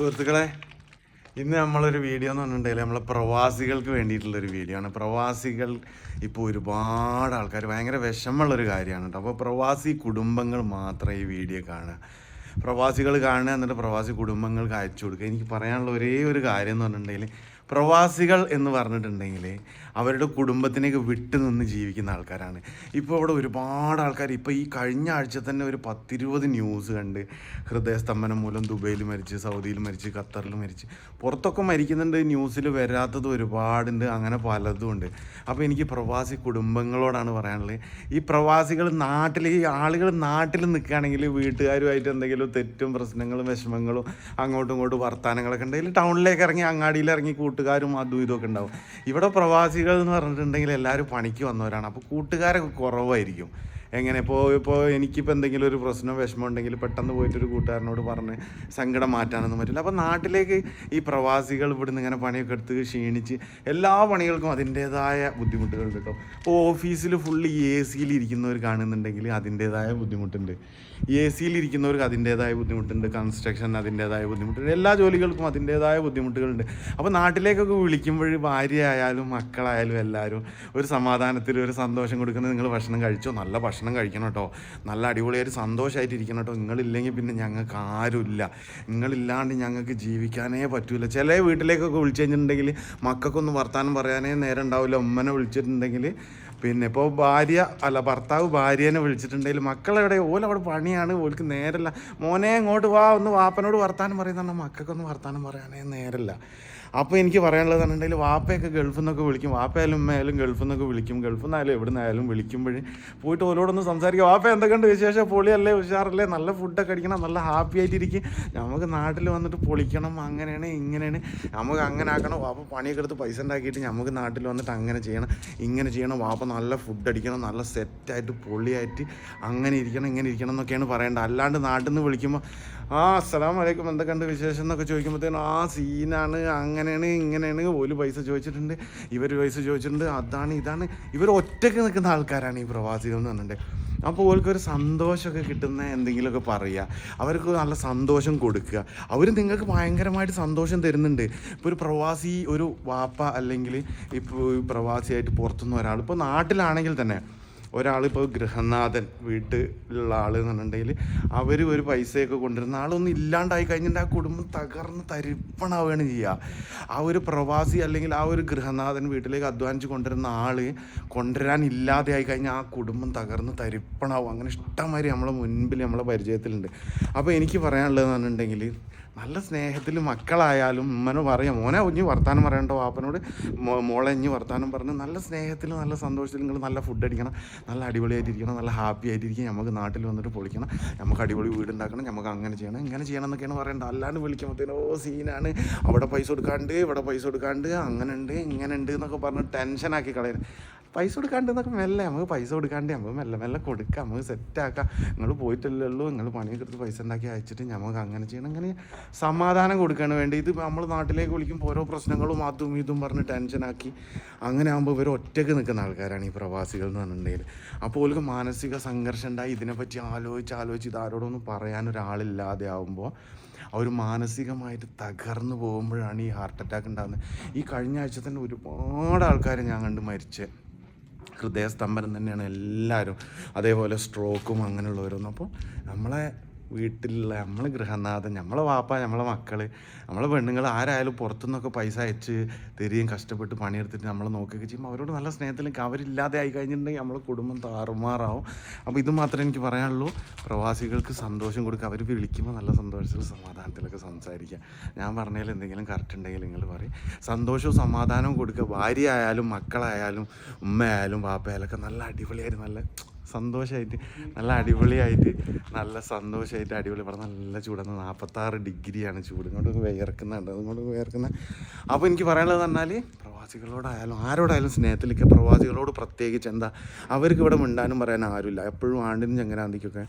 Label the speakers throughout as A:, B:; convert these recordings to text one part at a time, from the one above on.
A: സുഹൃത്തുക്കളെ ഇന്ന് നമ്മളൊരു വീഡിയോ എന്ന് പറഞ്ഞിട്ടുണ്ടെങ്കിൽ നമ്മളെ പ്രവാസികൾക്ക് വേണ്ടിയിട്ടുള്ളൊരു വീഡിയോ ആണ്. പ്രവാസികൾ ഇപ്പോൾ ഒരുപാട് ആൾക്കാർ ഭയങ്കര വിഷമമുള്ളൊരു കാര്യമാണ് കേട്ടോ. അപ്പോൾ പ്രവാസി കുടുംബങ്ങൾ മാത്രമേ ഈ വീഡിയോ കാണുക. പ്രവാസികൾ കാണുക എന്നിട്ട് പ്രവാസി കുടുംബങ്ങൾക്ക് അയച്ചു കൊടുക്കുക. എനിക്ക് പറയാനുള്ള ഒരേ ഒരു കാര്യം എന്ന് പറഞ്ഞിട്ടുണ്ടെങ്കിൽ പ്രവാസികൾ എന്ന് പറഞ്ഞിട്ടുണ്ടെങ്കിൽ അവരുടെ കുടുംബത്തിനെയൊക്കെ വിട്ടുനിന്ന് ജീവിക്കുന്ന ആൾക്കാരാണ്. ഇപ്പോൾ ഇവിടെ ഒരുപാട് ആൾക്കാർ ഇപ്പോൾ ഈ കഴിഞ്ഞ ആഴ്ച തന്നെ ഒരു പത്തിരുപത് ന്യൂസ് കണ്ട് ഹൃദയസ്തംഭനം മൂലം ദുബൈയിൽ മരിച്ച് സൗദിയിൽ മരിച്ച് ഖത്തറിൽ മരിച്ച് പുറത്തൊക്കെ മരിക്കുന്നുണ്ട്. ന്യൂസിൽ വരാത്തത് ഒരുപാടുണ്ട് അങ്ങനെ പലതും ഉണ്ട്. അപ്പോൾ എനിക്ക് പ്രവാസി കുടുംബങ്ങളോടാണ് പറയാനുള്ളത്. ഈ പ്രവാസികൾ നാട്ടിൽ ഈ ആളുകൾ നാട്ടിൽ നിൽക്കുകയാണെങ്കിൽ വീട്ടുകാരുമായിട്ട് എന്തെങ്കിലും തെറ്റും പ്രശ്നങ്ങളും വിഷമങ്ങളും അങ്ങോട്ടും ഇങ്ങോട്ടും വർത്തമാനങ്ങളൊക്കെ ഉണ്ടെങ്കിൽ ടൗണിലേക്ക് ഇറങ്ങി അങ്ങാടിയിൽ ഇറങ്ങി കൂട്ടുകാരും അതും ഇതൊക്കെ ഉണ്ടാവും. ഇവിടെ പ്രവാസികൾ എന്ന് പറഞ്ഞിട്ടുണ്ടെങ്കിൽ എല്ലാവരും പണിക്ക് വന്നവരാണ്. അപ്പോൾ കൂട്ടുകാരൊക്കെ കുറവായിരിക്കും. എങ്ങനെ ഇപ്പോൾ ഇപ്പോൾ എനിക്കിപ്പോൾ എന്തെങ്കിലും ഒരു പ്രശ്നം വിഷമം ഉണ്ടെങ്കിൽ പെട്ടെന്ന് പോയിട്ടൊരു കൂട്ടുകാരനോട് പറഞ്ഞ് സങ്കടം മാറ്റാനൊന്നും പറ്റില്ല. അപ്പോൾ നാട്ടിലേക്ക് ഈ പ്രവാസികൾ ഇവിടുന്ന് ഇങ്ങനെ പണിയൊക്കെ എടുത്ത് ക്ഷീണിച്ച് എല്ലാ പണികൾക്കും അതിന്റേതായ ബുദ്ധിമുട്ടുകളുണ്ട് കേട്ടോ. ഇപ്പോൾ ഓഫീസിൽ ഫുള്ള് എ സിയിൽ ഇരിക്കുന്നവർ കാണുന്നുണ്ടെങ്കിൽ അതിന്റേതായ ബുദ്ധിമുട്ടുണ്ട്. എ സിയിൽ ഇരിക്കുന്നവർക്ക് അതിന്റേതായ ബുദ്ധിമുട്ടുണ്ട്. കൺസ്ട്രക്ഷൻ അതിന്റേതായ ബുദ്ധിമുട്ടുണ്ട്. എല്ലാ ജോലികൾക്കും അതിന്റേതായ ബുദ്ധിമുട്ടുകളുണ്ട്. അപ്പോൾ നാട്ടിലേക്കൊക്കെ വിളിക്കുമ്പോൾ ഭാര്യ ആയാലും മക്കളായാലും എല്ലാവരും ഒരു സമാധാനത്തിൽ ഒരു സന്തോഷം കൊടുക്കുന്നത് നിങ്ങൾ ഭക്ഷണം കഴിച്ചോ? നല്ല ഭക്ഷണം കഴിക്കണം കേട്ടോ. നല്ല അടിപൊളിയായിട്ട് സന്തോഷമായിട്ട് ഇരിക്കണം കേട്ടോ. നിങ്ങളില്ലെങ്കിൽ പിന്നെ ഞങ്ങൾക്ക് ആരുമില്ല. നിങ്ങളില്ലാണ്ട് ഞങ്ങൾക്ക് ജീവിക്കാനേ പറ്റൂല. ചില വീട്ടിലേക്കൊക്കെ വിളിച്ചു കഴിഞ്ഞിട്ടുണ്ടെങ്കിൽ മക്കൾക്കൊന്നും വർത്താനം പറയാനേ നേരം ഉണ്ടാവില്ല. ഉമ്മനെ വിളിച്ചിട്ടുണ്ടെങ്കിൽ പിന്നെ ഇപ്പോൾ ഭാര്യ അല്ല ഭർത്താവ് ഭാര്യേനെ വിളിച്ചിട്ടുണ്ടെങ്കിൽ മക്കളെവിടെ? ഓല അവിടെ പണിയാണ്. ഓൾക്ക് നേരല്ല. മോനെ ഇങ്ങോട്ട് വാ ഒന്ന് വാപ്പനോട് വർത്താനം പറയുന്ന മക്കൾക്കൊന്ന് വർത്താനം പറയാനേ നേരല്ല. അപ്പോൾ എനിക്ക് പറയാനുള്ളത് പറഞ്ഞിട്ടുണ്ടെങ്കിൽ വാപ്പയൊക്കെ ഗൾഫിൽ നിന്നൊക്കെ വിളിക്കും. വാപ്പയാലും ഉമ്മയായാലും ഗൾഫിൽ നിന്നൊക്കെ വിളിക്കും. ഗൾഫിൽ നിന്നായാലും എവിടെ നിന്നായാലും വിളിക്കുമ്പോഴും പോയിട്ട് ഓരോടൊന്ന് സംസാരിക്കും. വാപ്പ എന്തൊക്കെയുണ്ട് വിശേഷം? പൊളിയല്ലേ? ഉഷാറല്ലേ? നല്ല ഫുഡൊക്കെ അടിക്കണം. നല്ല ഹാപ്പി ആയിട്ടിരിക്കും. നമുക്ക് നാട്ടിൽ വന്നിട്ട് പൊളിക്കണം. അങ്ങനെയാണ് ഇങ്ങനെയാണ്. നമുക്ക് അങ്ങനെ ആക്കണം. വാപ്പ പണിയൊക്കെ എടുത്ത് പൈസ ഉണ്ടാക്കിയിട്ട് നമുക്ക് നാട്ടിൽ വന്നിട്ട് അങ്ങനെ ചെയ്യണം. ഇങ്ങനെ ചെയ്യണം. വാപ്പ നല്ല ഫുഡ് അടിക്കണം നല്ല സെറ്റായിട്ട് പൊള്ളിയായിട്ട് അങ്ങനെ ഇരിക്കണം ഇങ്ങനെ ഇരിക്കണം എന്നൊക്കെയാണ് പറയേണ്ടത്. അല്ലാണ്ട് നാട്ടിൽ നിന്ന് വിളിക്കുമ്പോൾ ആ അസ്സലാം വലൈക്കും എന്തൊക്കെയുണ്ട് വിശേഷം? എന്നൊക്കെ ചോദിക്കുമ്പോഴത്തേനും ആ സീനാണ് അങ്ങനെയാണ് ഇങ്ങനെയാണ്. ഒരു പൈസ ചോദിച്ചിട്ടുണ്ട് ഇവർ പൈസ ചോദിച്ചിട്ടുണ്ട് അതാണ് ഇതാണ്. ഇവർ ഒറ്റയ്ക്ക് നിൽക്കുന്ന ആൾക്കാരാണ് ഈ പ്രവാസികൾ എന്ന് പറഞ്ഞിട്ടുണ്ടെങ്കിൽ അപ്പോൾ ഓൾക്കൊരു സന്തോഷമൊക്കെ കിട്ടുന്ന എന്തെങ്കിലുമൊക്കെ പറയുക അവർക്ക് നല്ല സന്തോഷം കൊടുക്കുക. അവർ നിങ്ങൾക്ക് ഭയങ്കരമായിട്ട് സന്തോഷം തരുന്നുണ്ട്. ഇപ്പോൾ ഒരു പ്രവാസി ഒരു വാപ്പ അല്ലെങ്കിൽ ഇപ്പോൾ പ്രവാസിയായിട്ട് പുറത്തുനിന്ന് ഒരാൾ. ഇപ്പോൾ നാട്ടിലാണെങ്കിൽ തന്നെ ഒരാളിപ്പോൾ ഗൃഹനാഥൻ വീട്ടിലുള്ള ആൾ എന്നുണ്ടെങ്കിൽ അവർ ഒരു പൈസയൊക്കെ കൊണ്ടുവരുന്ന ആളൊന്നും ഇല്ലാണ്ടായി കഴിഞ്ഞിട്ട് ആ കുടുംബം തകർന്ന് തരിപ്പണാവുകയാണ് ചെയ്യുക ആ ഒരു പ്രവാസി അല്ലെങ്കിൽ ആ ഒരു ഗൃഹനാഥൻ വീട്ടിലേക്ക് അധ്വാനിച്ച് കൊണ്ടുവരുന്ന ആൾ കൊണ്ടുവരാൻ ഇല്ലാതെ ആയി കഴിഞ്ഞാൽ ആ കുടുംബം തകർന്ന് തരിപ്പണാവും. അങ്ങനെ ഇഷ്ടംമാതിരി നമ്മളെ മുൻപിൽ നമ്മളെ പരിചയത്തിലുണ്ട്. അപ്പോൾ എനിക്ക് പറയാനുള്ളതെന്ന് പറഞ്ഞിട്ടുണ്ടെങ്കിൽ നല്ല സ്നേഹത്തിൽ മക്കളായാലും ഉമ്മനോ പറയാം. മോനെ കുഞ്ഞ് വർത്താനം പറയണ്ടോ വാപ്പനോട് മോളെ ഇഞ്ഞ് വർത്താനം പറഞ്ഞ് നല്ല സ്നേഹത്തിൽ നല്ല സന്തോഷത്തിൽ നിങ്ങൾ നല്ല ഫുഡ് അടിക്കണം. നല്ല അടിപൊളിയായിട്ടിരിക്കണം നല്ല ഹാപ്പി ആയിട്ടിരിക്കും നമുക്ക് നാട്ടിൽ വന്നിട്ട് പൊളിക്കണം നമുക്ക് അടിപൊളി വീട് ഉണ്ടാക്കണം നമുക്ക് അങ്ങനെ ചെയ്യണം ഇങ്ങനെ ചെയ്യണം എന്നൊക്കെയാണ് പറയേണ്ടത് അല്ലാണ്ട് വിളിക്കുമ്പോഴത്തേനും ഓ സീനാണ്. അവിടെ പൈസ കൊടുക്കാണ്ട് ഇവിടെ പൈസ കൊടുക്കാണ്ട് അങ്ങനെ ഉണ്ട് ഇങ്ങനെ ഉണ്ട് എന്നൊക്കെ പറഞ്ഞ് ടെൻഷനാക്കി കളയുന്നത് പൈസ കൊടുക്കാണ്ട് എന്നൊക്കെ മെല്ലെ. നമുക്ക് പൈസ കൊടുക്കാണ്ട് നമുക്ക് മെല്ലെ മെല്ലെ കൊടുക്കാം. നമുക്ക് സെറ്റാക്കാം നിങ്ങൾ പോയിട്ടില്ലല്ലോ നിങ്ങൾ പണിയൊക്കെ എടുത്ത് പൈസ ഉണ്ടാക്കി അയച്ചിട്ട് നമുക്ക് അങ്ങനെ ചെയ്യണം. അങ്ങനെ സമാധാനം കൊടുക്കാണ് വേണ്ടി. ഇത് നമ്മൾ നാട്ടിലേക്ക് വിളിക്കുമ്പോൾ ഓരോ പ്രശ്നങ്ങളും അതും ഇതും പറഞ്ഞ് ടെൻഷനാക്കി അങ്ങനെ ആകുമ്പോൾ ഇവർ ഒറ്റയ്ക്ക് നിൽക്കുന്ന ആൾക്കാരാണ് ഈ പ്രവാസികൾ എന്ന് പറഞ്ഞിട്ടുണ്ടെങ്കിൽ. അപ്പോൾ ഓർക്ക് മാനസിക സംഘർഷം ഉണ്ടായി. ഇതിനെപ്പറ്റി ആലോചിച്ച് ആലോചിച്ച് ഇത് ആരോടൊന്നും പറയാൻ ആകുമ്പോൾ അവർ മാനസികമായിട്ട് തകർന്നു പോകുമ്പോഴാണ് ഈ ഹാർട്ട് അറ്റാക്ക് ഉണ്ടാകുന്നത് ഈ കഴിഞ്ഞ ആഴ്ച തന്നെ ഒരുപാട് ആൾക്കാരെ ഞാൻ കണ്ട് മരിച്ചേ. ഹൃദയസ്തംഭനം തന്നെയാണ് എല്ലാവരും. അതേപോലെ സ്ട്രോക്കും അങ്ങനെയുള്ളവരൊന്നും. അപ്പോൾ നമ്മളെ വീട്ടിലുള്ള നമ്മൾ ഗൃഹനാഥൻ നമ്മളെ വാപ്പ നമ്മളെ മക്കൾ നമ്മളെ പെണ്ണുങ്ങൾ ആരായാലും പുറത്തുനിന്നൊക്കെ പൈസ അയച്ച് തരികയും കഷ്ടപ്പെട്ട് പണിയെടുത്തിട്ട് നമ്മളെ നോക്കുകയൊക്കെ ചെയ്യുമ്പോൾ അവരോട് നല്ല സ്നേഹത്തിലേക്ക് അവരില്ലാതെ ആയി കഴിഞ്ഞിട്ടുണ്ടെങ്കിൽ നമ്മൾ കുടുംബം താറുമാറാവും. അപ്പോൾ ഇത് മാത്രമേ എനിക്ക് പറയാനുള്ളൂ. പ്രവാസികൾക്ക് സന്തോഷം കൊടുക്കുക. അവർ വിളിക്കുമ്പോൾ നല്ല സന്തോഷത്തിൽ സമാധാനത്തിലൊക്കെ സംസാരിക്കുക. ഞാൻ പറഞ്ഞതിൽ എന്തെങ്കിലും കറക്റ്റ് ഉണ്ടെങ്കിൽ നിങ്ങൾ പറയും. സന്തോഷവും സമാധാനവും കൊടുക്കുക. ഭാര്യ ആയാലും മക്കളായാലും ഉമ്മയായാലും പാപ്പയായാലും ഒക്കെ നല്ല അടിപൊളിയായിട്ട് നല്ല സന്തോഷമായിട്ട് നല്ല അടിപൊളിയായിട്ട് നല്ല സന്തോഷമായിട്ട് അടിപൊളി. പറഞ്ഞ നല്ല ചൂടാണ്. നാൽപ്പത്താറ് ഡിഗ്രിയാണ് ചൂട്. ഇങ്ങോട്ട് വിയർക്കുന്നുണ്ട്. അതുകൊണ്ട് വിയർക്കുന്ന. അപ്പോൾ എനിക്ക് പറയാനുള്ളത് പറഞ്ഞാൽ പ്രവാസികളോടായാലും ആരോടായാലും സ്നേഹത്തിലൊക്കെ പ്രവാസികളോട് പ്രത്യേകിച്ച് എന്താ അവർക്ക് ഇവിടെ മിണ്ടാനും പറയാൻ ആരുമില്ല. എപ്പോഴും ആണ്ടിനും ചങ്ങനാന്തിക്കൊക്കെ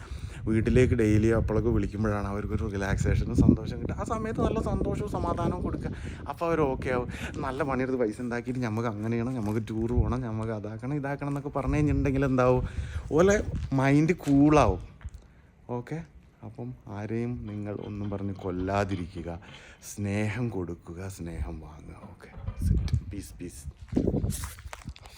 A: വീട്ടിലേക്ക് ഡെയിലി അപ്പോഴൊക്കെ വിളിക്കുമ്പോഴാണ് അവർക്കൊരു റിലാക്സേഷനും സന്തോഷം കിട്ടുക. ആ സമയത്ത് നല്ല സന്തോഷവും സമാധാനവും കൊടുക്കുക. അപ്പോൾ അവർ ഓക്കെ ആവും. നല്ല പണിയെടുത്ത് പൈസ ഉണ്ടാക്കിയിട്ട് നമുക്ക് അങ്ങനെ ചെയ്യണം നമുക്ക് ടൂർ പോകണം നമുക്ക് അതാക്കണം ഇതാക്കണം എന്നൊക്കെ പറഞ്ഞു കഴിഞ്ഞിട്ടുണ്ടെങ്കിൽ എന്താവും? ഓലെ മൈൻഡ് കൂളാവും ഓക്കെ അപ്പം ആരെയും നിങ്ങൾ ഒന്നും പറഞ്ഞ് കൊല്ലാതിരിക്കുക. സ്നേഹം കൊടുക്കുക സ്നേഹം വാങ്ങുക. Okay piece piece